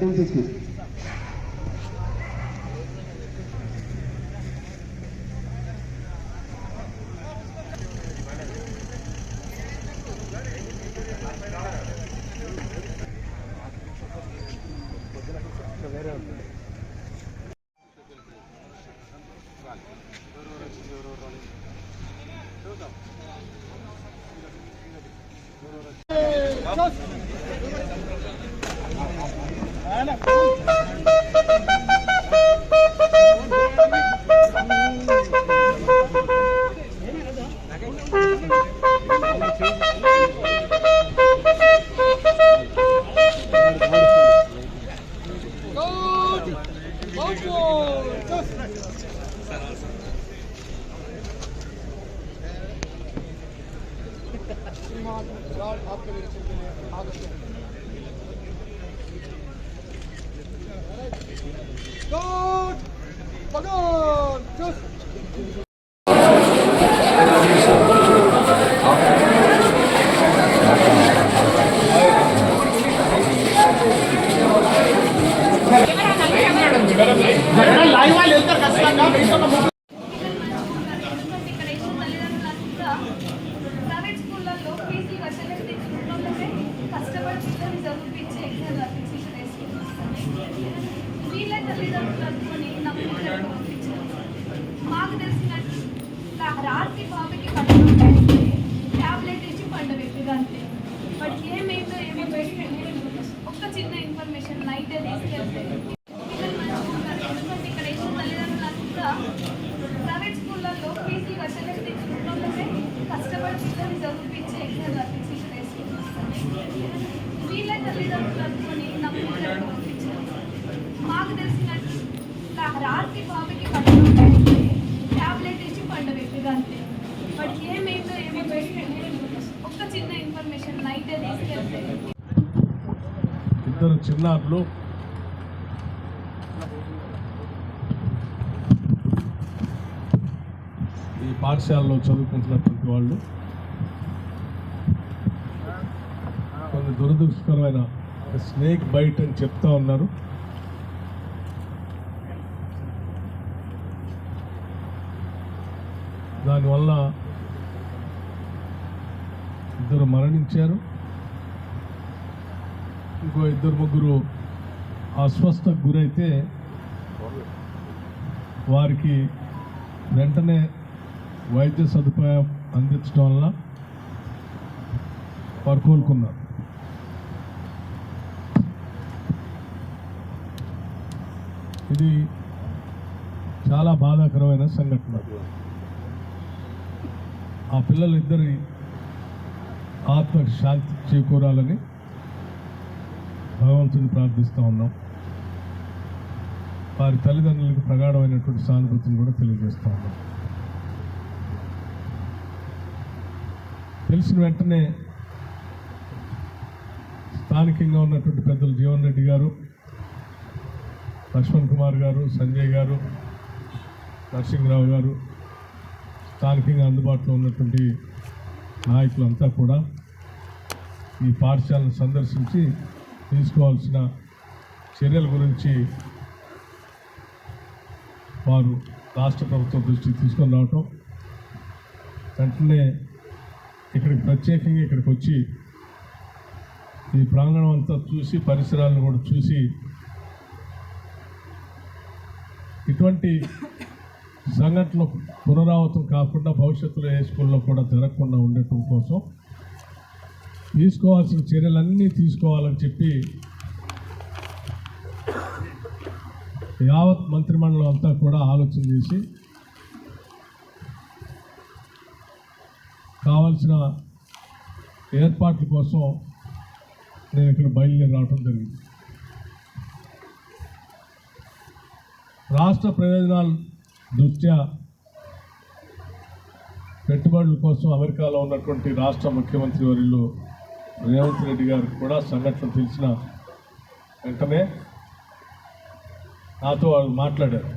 Até esqueço. Thank you so much. Information night తీసుకెళ్తే. ఇద్దరు చిన్నారులు. ఈ పాఠశాలలో చదువుకుంటున్నటువంటి వాళ్ళు. కొన్ని దురదృష్టకరమైన స్నేక్ బైట్ అని చెప్తా ఉన్నారు. దానివల్ల ఇద్దరు మరణించారు. ఇంకో ఇద్దరు ముగ్గురు అస్వస్థకు గురైతే వారికి వెంటనే వైద్య సదుపాయం అందించడం వల్ల వారు కోలుకున్నారు. ఇది చాలా బాధాకరమైన సంఘటన. ఆ పిల్లలిద్దరి ఆత్మ శాంతి చేకూరాలని భగవంతుని ప్రార్థిస్తూ ఉన్నాం. వారి తల్లిదండ్రులకు ప్రగాఢమైనటువంటి సానుభూతిని కూడా తెలియజేస్తూ ఉన్నాం. తెలిసిన వెంటనే స్థానికంగా ఉన్నటువంటి పెద్దలు జీవన్ రెడ్డి గారు లక్ష్మణ్ కుమార్ గారు సంజయ్ గారు నరసింహరావు గారు స్థానికంగా అందుబాటులో ఉన్నటువంటి నాయకులంతా కూడా ఈ పాఠశాలను సందర్శించి తీసుకోవాల్సిన చర్యల గురించి వారు రాష్ట్ర ప్రభుత్వం దృష్టికి తీసుకొని రావటం వెంటనే ఇక్కడికి ప్రత్యేకంగా ఇక్కడికి వచ్చి ఈ ప్రాంగణం అంతా చూసి పరిసరాలను కూడా చూసి ఇటువంటి సంఘటనలు పునరావృతం కాకుండా భవిష్యత్తులో ఏ స్కూల్లో కూడా జరగకుండా ఉండటం కోసం తీసుకోవాల్సిన చర్యలన్నీ తీసుకోవాలని చెప్పి యావత్ మంత్రిమండలం అంతా కూడా ఆలోచన చేసి కావాల్సిన ఏర్పాట్ల కోసం నేను ఇక్కడ బయలుదేరి రావడం జరిగింది. రాష్ట్ర ప్రయోజనాల దృష్ట్యా పెట్టుబడుల కోసం అమెరికాలో ఉన్నటువంటి రాష్ట్ర ముఖ్యమంత్రి వర్యులు రేవంత్ రెడ్డి గారికి కూడా సంఘటన తెలిసిన వెంటనే నాతో వాళ్ళు మాట్లాడారు.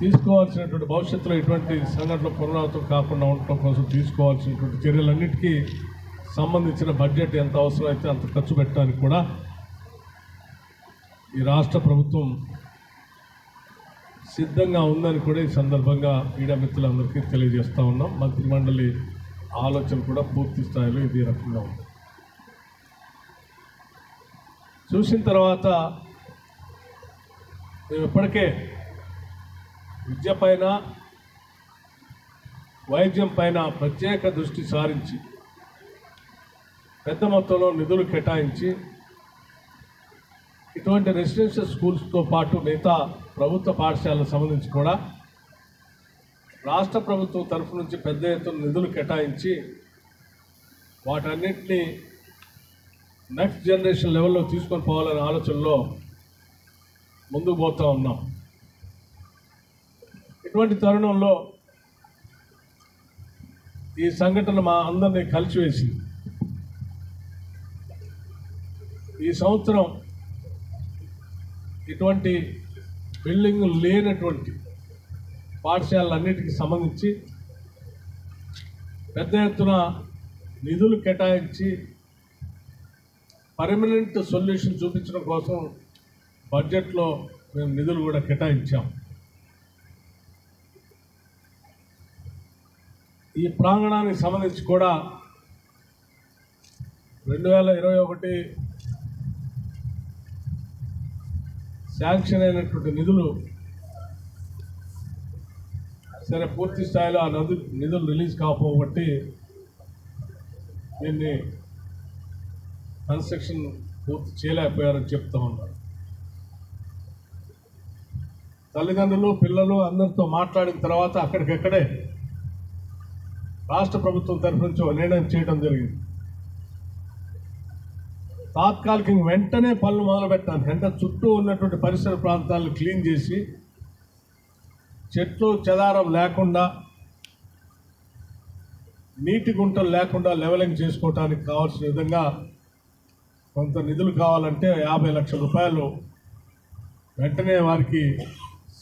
తీసుకోవాల్సినటువంటి భవిష్యత్తులో ఇటువంటి సంఘటనలు పునరావృతం కాకుండా ఉండటం కోసం తీసుకోవాల్సినటువంటి చర్యలన్నిటికీ సంబంధించిన బడ్జెట్ ఎంత అవసరమైతే అంత ఖర్చు పెట్టడానికి కూడా ఈ రాష్ట్ర ప్రభుత్వం సిద్ధంగా ఉందని కూడా ఈ సందర్భంగా మీడియా మిత్రులందరికీ తెలియజేస్తూ ఉన్నాం. మంత్రిమండలి ఆలోచన కూడా పూర్తి స్థాయిలో ఇదే రకంగా ఉంది. చూసిన తర్వాత మేము ఇప్పటికే విద్య పైన వైద్యం పైన ప్రత్యేక దృష్టి సారించి పెద్ద మొత్తంలో నిధులు కేటాయించి ఇటువంటి రెసిడెన్షియల్ స్కూల్స్తో పాటు మిగతా ప్రభుత్వ పాఠశాలకు సంబంధించి కూడా రాష్ట్ర ప్రభుత్వం తరఫు నుంచి పెద్ద ఎత్తున నిధులు కేటాయించి వాటన్నిటిని నెక్స్ట్ జనరేషన్ లెవెల్లో తీసుకొని పోవాలనే ఆలోచనలో ముందుకు పోతూ ఉన్నాం. ఇటువంటి తరుణంలో ఈ సంఘటన మా అందరినీ కలిసివేసింది. ఈ సంవత్సరం ఇటువంటి బిల్డింగ్ లేనటువంటి పాఠశాలలన్నిటికీ సంబంధించి పెద్ద ఎత్తున నిధులు కేటాయించి పర్మనెంట్ సొల్యూషన్ చూపించడం కోసం బడ్జెట్లో మేము నిధులు కూడా కేటాయించాం. ఈ ప్రాంగణానికి సంబంధించి కూడా రెండు వేల ఇరవై ఒకటి శాంక్షన్ అయినటువంటి నిధులు సరే పూర్తి స్థాయిలో ఆ నదు నిధులు రిలీజ్ కాకపోబట్టి దీన్ని కన్స్ట్రక్షన్ పూర్తి చేయలేకపోయారని చెప్తా ఉన్నారు తల్లిదండ్రులు పిల్లలు అందరితో మాట్లాడిన తర్వాత అక్కడికక్కడే రాష్ట్ర ప్రభుత్వం తరఫు నుంచి నిర్ణయం చేయడం జరిగింది. తాత్కాలికంగా వెంటనే పనులు మొదలుపెట్టాను. వెంట చుట్టూ ఉన్నటువంటి పరిసర ప్రాంతాలను క్లీన్ చేసి చెట్లు చెదారం లేకుండా నీటి గుంటలు లేకుండా లెవెలింగ్ చేసుకోవటానికి కావాల్సిన విధంగా కొంత నిధులు కావాలంటే యాభై లక్షల రూపాయలు వెంటనే వారికి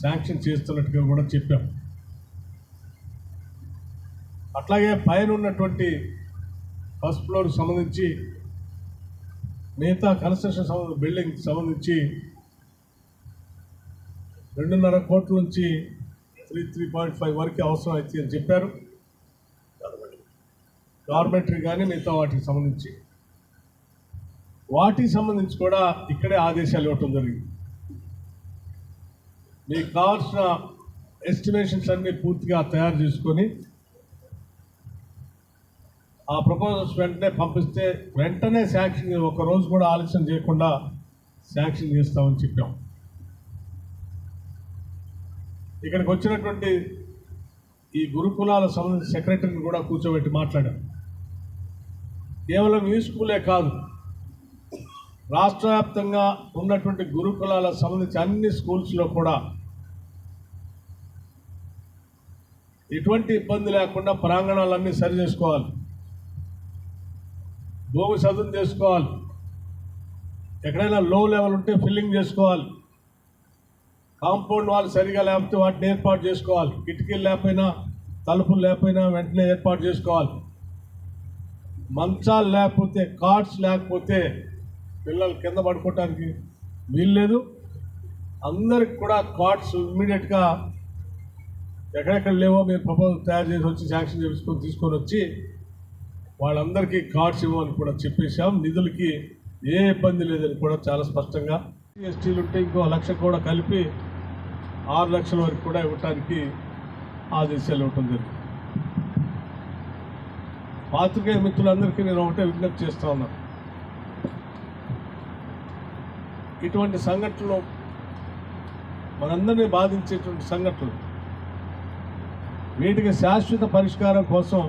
శాంక్షన్ చేస్తున్నట్టుగా కూడా చెప్పాం. అట్లాగే పైన ఉన్నటువంటి ఫస్ట్ ఫ్లోర్కి సంబంధించి మిగతా కన్స్ట్రక్షన్ సంబంధించి బిల్డింగ్ సంబంధించి రెండున్నర కోట్ల నుంచి త్రీ త్రీ పాయింట్ ఫైవ్ వరకు అవసరం అయితే అని చెప్పారు. గవర్నమెంటరీ కానీ మిగతా వాటికి సంబంధించి. వాటికి సంబంధించి కూడా ఇక్కడే ఆదేశాలు ఇవ్వటం జరిగింది. మీకు కావాల్సిన ఎస్టిమేషన్స్ అన్నీ పూర్తిగా తయారు చేసుకొని ఆ ప్రపోజల్స్ వెంటనే పంపిస్తే వెంటనే శాంక్షన్ ఒక రోజు కూడా ఆలస్యం చేయకుండా శాంక్షన్ చేస్తామని చెప్పాం. ఇక్కడికి వచ్చినటువంటి ఈ గురుకులాల సంబంధించిన సెక్రటరీని కూడా కూర్చోబెట్టి మాట్లాడాం. కేవలం ఈ స్కూలే కాదు రాష్ట్ర వ్యాప్తంగా ఉన్నటువంటి గురుకులాల సంబంధించి అన్ని స్కూల్స్లో కూడా ఎటువంటి ఇబ్బంది లేకుండా ప్రాంగణాలన్నీ సరి చేసుకోవాలి. భూమి సదును చేసుకోవాలి. ఎక్కడైనా లో లెవెల్ ఉంటే ఫిల్లింగ్ చేసుకోవాలి. కాంపౌండ్ వాళ్ళు సరిగా లేకపోతే వాటిని ఏర్పాటు చేసుకోవాలి. కిటికీలు లేకపోయినా తలుపులు లేకపోయినా వెంటనే ఏర్పాటు చేసుకోవాలి. మంచాలు లేకపోతే కార్డ్స్ లేకపోతే పిల్లలు కింద పడుకోవటానికి వీల్లేదు. అందరికి కూడా కార్డ్స్ ఇమ్మీడియట్గా ఎక్కడెక్కడ లేవో మీరు ప్రపోజల్ తయారు చేసి వచ్చి శాంక్షన్ చేసుకొని తీసుకొని వచ్చి వాళ్ళందరికీ కార్డ్స్ ఇవ్వమని కూడా చెప్పేశాం. నిధులకి ఏ ఇబ్బంది లేదని కూడా చాలా స్పష్టంగా ఎస్టీలు ఉంటే ఇంకో లక్ష కూడా కలిపి ఆరు లక్షల వరకు కూడా ఇవ్వటానికి ఆదేశాలు ఇవ్వటం జరిగింది. పాత్రికేయ మిత్రులందరికీ నేను ఒకటే విజ్ఞప్తి చేస్తా ఉన్నాను ఇటువంటి సంఘటనలు మనందరినీ బాధించేటువంటి సంఘటనలు వీటికి శాశ్వత పరిష్కారం కోసం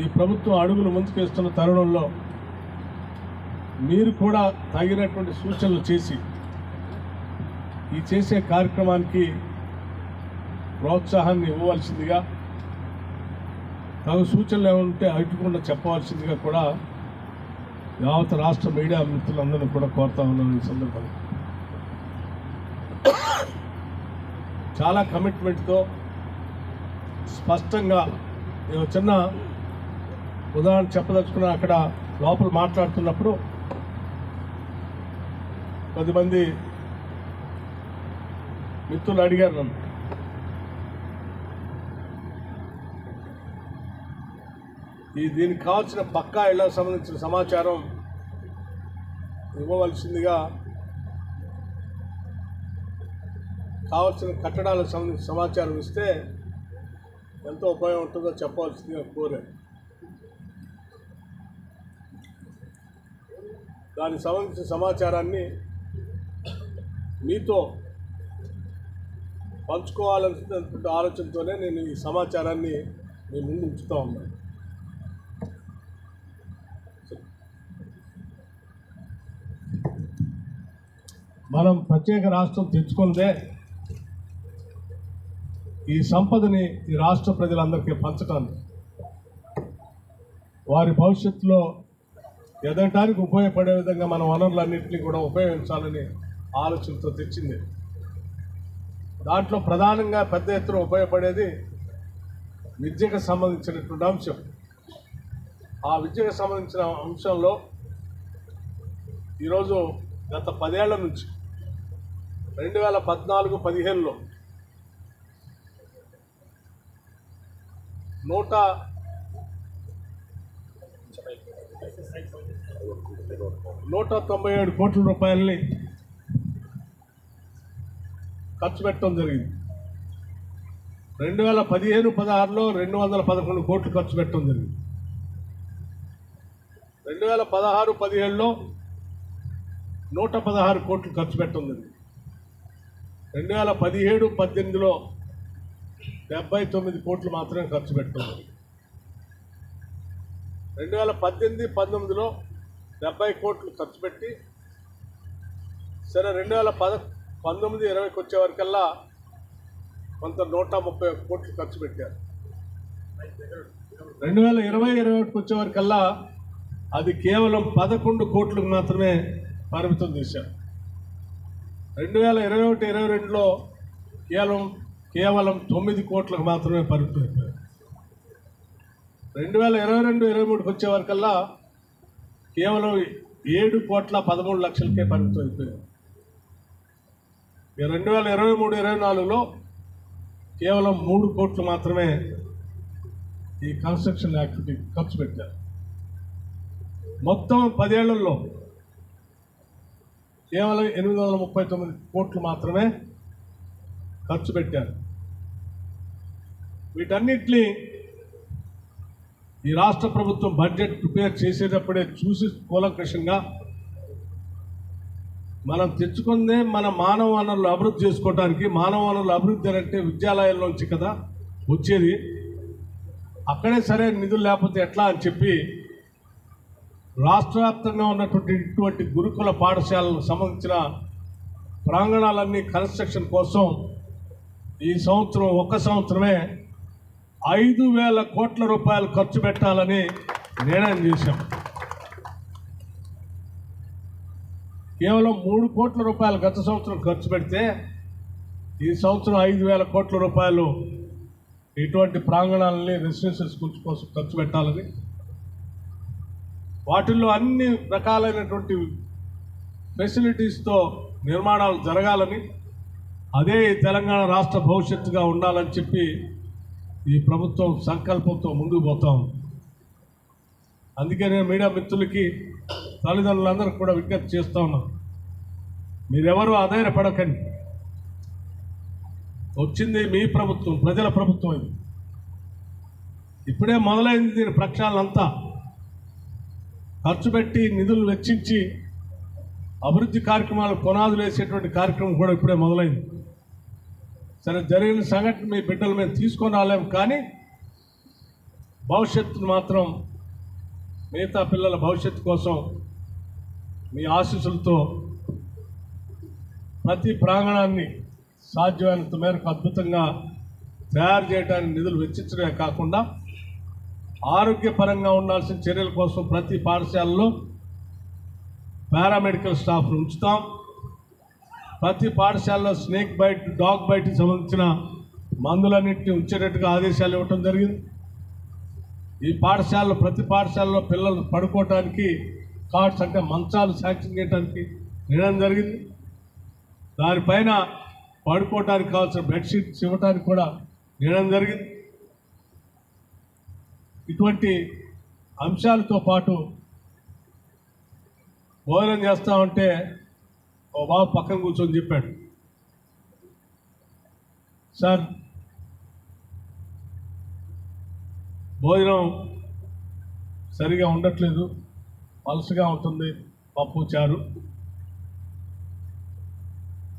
ఈ ప్రభుత్వం అడుగులు ముందుకేస్తున్న తరుణంలో మీరు కూడా తగినటువంటి సూచనలు చేసి ఈ చేసే కార్యక్రమానికి ప్రోత్సాహాన్ని ఇవ్వవలసిందిగా తగు సూచనలు ఏమైనా ఉంటే అడ్డుకుండా చెప్పవలసిందిగా కూడా యావత్ రాష్ట్ర మీడియా మిత్రులందరినీ కూడా కోరుతా ఉన్నాను ఈ సందర్భంగా. చాలా కమిట్మెంట్తో స్పష్టంగా నేను చిన్న ఉదాహరణ చెప్పదలుచుకున్న అక్కడ లోపల మాట్లాడుతున్నప్పుడు కొద్దిమంది మిత్రులు అడిగారు నన్ను. ఈ దీనికి కావాల్సిన పక్కా ఇళ్ళకు సంబంధించిన సమాచారం ఇవ్వవలసిందిగా కావాల్సిన కట్టడాలకు సంబంధించిన సమాచారం ఇస్తే ఎంతో ఉపయోగం ఉంటుందో చెప్పవలసిందిగా కోరారు. దానికి సంబంధించిన సమాచారాన్ని మీతో పంచుకోవాలనుకున్న ఆలోచనతోనే నేను ఈ సమాచారాన్ని మీ ముందు ఉంచుతూ ఉన్నాను. మనం ప్రత్యేక రాష్ట్రం తెచ్చుకుందే ఈ సంపదని ఈ రాష్ట్ర ప్రజలందరికీ పంచటానికి వారి భవిష్యత్తులో ఎదగటానికి ఉపయోగపడే విధంగా మన వనరులన్నింటినీ కూడా ఉపయోగించాలని ఆలోచనతో తెచ్చింది. దాంట్లో ప్రధానంగా పెద్ద ఎత్తున ఉపయోగపడేది విద్యకు సంబంధించినటువంటి అంశం. ఆ విద్యకు సంబంధించిన అంశంలో ఈరోజు గత పదేళ్ళ నుంచి రెండు వేల పద్నాలుగు పదిహేనులో నూట నూట తొంభై ఏడు కోట్ల రూపాయలని ఖర్చు పెట్టడం జరిగింది. రెండు వేల పదిహేను పదహారులో రెండు వందల పదకొండు కోట్లు ఖర్చు పెట్టడం జరిగింది. రెండు వేల పదహారు పదిహేడులో నూట పదహారు కోట్లు ఖర్చు పెట్టడం జరిగింది. రెండు వేల పదిహేడు పద్దెనిమిదిలో డెబ్బై తొమ్మిది కోట్లు మాత్రమే ఖర్చు పెట్టడం జరిగింది. రెండు వేల పద్దెనిమిది పంతొమ్మిదిలో డెబ్బై కోట్లు ఖర్చు పెట్టి సరే రెండు వేల పద పంతొమ్మిది ఇరవైకి వచ్చే వరకల్లా కొంత నూట ముప్పై ఒక్క కోట్లు ఖర్చు పెట్టారు. రెండు వేల ఇరవై ఇరవై ఒకటికి వచ్చే వరకల్లా అది కేవలం పదకొండు కోట్లకు మాత్రమే పరిమితం చేశారు. రెండు వేల ఇరవై ఒకటి ఇరవై రెండులో కేవలం కేవలం తొమ్మిది కోట్లకు మాత్రమే పరిమితం అయిపోయారు. రెండు వేల ఇరవై రెండు ఇరవై మూడుకి వచ్చే వరకల్లా కేవలం ఏడు కోట్ల పదమూడు లక్షలకే పరిమితం అయిపోయారు. రెండు వేల ఇరవై మూడు ఇరవై నాలుగులో కేవలం మూడు కోట్లు మాత్రమే ఈ కన్స్ట్రక్షన్ యాక్టివిటీ ఖర్చు పెట్టారు. మొత్తం పదేళ్ళలో కేవలం ఎనిమిది వందల ముప్పై తొమ్మిది కోట్లు మాత్రమే ఖర్చు పెట్టారు. వీటన్నిటినీ ఈ రాష్ట్ర ప్రభుత్వం బడ్జెట్ ప్రిపేర్ చేసేటప్పుడే చూసి కూలంకషంగా మనం తెచ్చుకుందే మన మానవ వనరులు అభివృద్ధి చేసుకోవడానికి మానవ వనరులు అభివృద్ధి అంటే విద్యాలయాల నుంచి కదా వచ్చేది. అక్కడే సరే నిధులు లేకపోతే ఎట్లా అని చెప్పి రాష్ట్ర వ్యాప్తంగా ఉన్నటువంటి ఇటువంటి గురుకుల పాఠశాలకు సంబంధించిన ప్రాంగణాలన్నీ కన్స్ట్రక్షన్ కోసం ఈ సంవత్సరం ఒక్క సంవత్సరమే ఐదు వేల కోట్ల రూపాయలు ఖర్చు పెట్టాలని నిర్ణయం చేశాం. కేవలం మూడు కోట్ల రూపాయలు గత సంవత్సరం ఖర్చు పెడితే ఈ సంవత్సరం ఐదు వేల కోట్ల రూపాయలు ఇటువంటి ప్రాంగణాలని రెసిడెన్షియల్ స్కూల్స్ కోసం ఖర్చు పెట్టాలని. వాటిల్లో అన్ని రకాలైనటువంటి ఫెసిలిటీస్తో నిర్మాణాలు జరగాలని అదే తెలంగాణ రాష్ట్ర భవిష్యత్తుగా ఉండాలని చెప్పి ఈ ప్రభుత్వం సంకల్పంతో ముందుకు పోతాం అందుకే నేను మీడియా మిత్రులకి తల్లిదండ్రులందరికీ కూడా విజ్ఞప్తి చేస్తూ ఉన్నాను మీరెవరూ ఆధారపడకండి. వచ్చింది మీ ప్రభుత్వం ప్రజల ప్రభుత్వం ఇది. ఇప్పుడే మొదలైంది దీని ప్రక్షాళనంతా. ఖర్చు పెట్టి నిధులు వెచ్చించి అభివృద్ధి కార్యక్రమాలు పునాదులు వేసేటువంటి కార్యక్రమం కూడా ఇప్పుడే మొదలైంది. సరే జరిగిన సంఘటన మీ బిడ్డలు మేము తీసుకొని రాలేము కానీ భవిష్యత్తును మాత్రం మిగతా పిల్లల భవిష్యత్తు కోసం మీ ఆశీస్సులతో ప్రతి ప్రాంగణాన్ని సాధ్యమైనంత మేరకు అద్భుతంగా తయారు చేయడానికి నిధులు వెచ్చించడమే కాకుండా ఆరోగ్యపరంగా ఉండాల్సిన చర్యల కోసం ప్రతి పాఠశాలలో పారామెడికల్ స్టాఫ్ను ఉంచుతాం. ప్రతి పాఠశాలలో స్నేక్ బైట్ డాగ్ బైట్కి సంబంధించిన మందులన్నింటినీ ఉంచేటట్టుగా ఆదేశాలు ఇవ్వటం జరిగింది. ఈ పాఠశాలలో ప్రతి పాఠశాలలో పిల్లలు పడుకోవటానికి కార్డ్స్ అంటే మంచాలు శాంక్షన్ చేయడానికి నిర్ణయం జరిగింది. దానిపైన పడుకోవటానికి కావాల్సిన బెడ్షీట్స్ ఇవ్వటానికి కూడా నిర్ణయం జరిగింది. ఇటువంటి అంశాలతో పాటు భోజనం చేస్తామంటే ఓ బాబు పక్కన కూర్చొని చెప్పాడు. సార్ భోజనం సరిగా ఉండట్లేదు. పలుసుగా ఉంటుంది పప్పు చారు.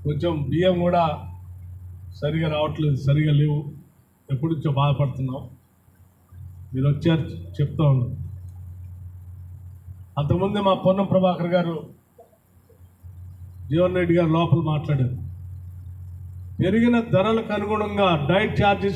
కొంచెం బియ్యం కూడా సరిగా రావట్లేదు. సరిగా లేవు. ఎప్పటి నుంచో బాధపడుతున్నాం. మీరు వచ్చారు చెప్తా ఉన్నాం. అంతకుముందే మా పొన్నం ప్రభాకర్ గారు జీవన్ రెడ్డి గారు లోపల మాట్లాడారు. పెరిగిన ధరలకు అనుగుణంగా డైట్ ఛార్జెస్